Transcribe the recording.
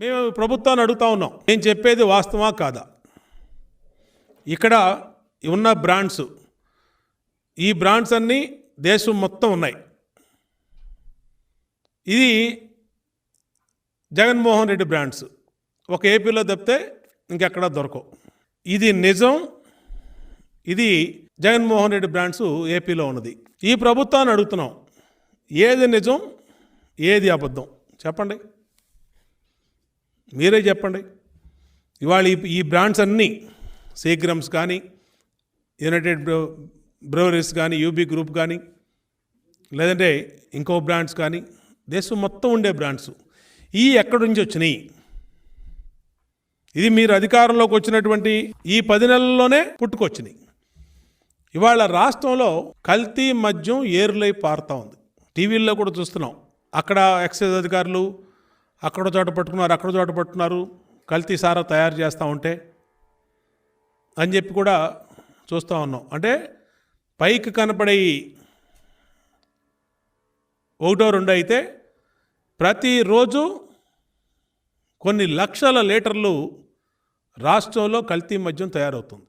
మేము ప్రభుత్వాన్ని అడుగుతా ఉన్నాం. నేను చెప్పేది వాస్తవా కాదా? ఇక్కడ ఉన్న బ్రాండ్స్ ఈ బ్రాండ్స్ అన్నీ దేశం మొత్తం ఉన్నాయి. ఇది జగన్మోహన్ రెడ్డి బ్రాండ్స్. ఒక ఏపీలో తప్పితే ఇంకెక్కడా దొరకవు. ఇది నిజం ఇది జగన్మోహన్ రెడ్డి బ్రాండ్స్ ఏపీలో ఉన్నది. ఈ ప్రభుత్వాన్ని అడుగుతున్నాం. ఏది నిజం ఏది అబద్ధం? చెప్పండి. మీరే చెప్పండి. ఇవాళ ఈ ఈ బ్రాండ్స్ అన్నీ సీగ్రమ్స్ కానీ యునైటెడ్ బ్రో బ్రవరీస్ కానీ యూబీ గ్రూప్ కానీ లేదంటే ఇంకో బ్రాండ్స్ కానీ దేశం మొత్తం ఉండే బ్రాండ్స్ ఈ ఎక్కడి నుంచి వచ్చినాయి? ఇది మీరు అధికారంలోకి వచ్చినటువంటి ఈ పది నెలల్లోనే పుట్టుకొచ్చినాయి. ఇవాళ రాష్ట్రంలో కల్తీ మద్యం ఏరులై పారుతూ ఉంది. టీవీల్లో కూడా చూస్తున్నాం. అక్కడ ఎక్సైజ్ అధికారులు అక్కడ చోట పట్టుకున్నారు అక్కడ చోట పట్టుకున్నారు కల్తీ సారా తయారు చేస్తూ ఉంటే అని చెప్పి కూడా చూస్తూ ఉన్నాం. అంటే పైకి కనపడే ఒకటో రెండు అయితే ప్రతిరోజు కొన్ని లక్షల లీటర్లు రాష్ట్రంలో కల్తీ మద్యం తయారవుతుంది.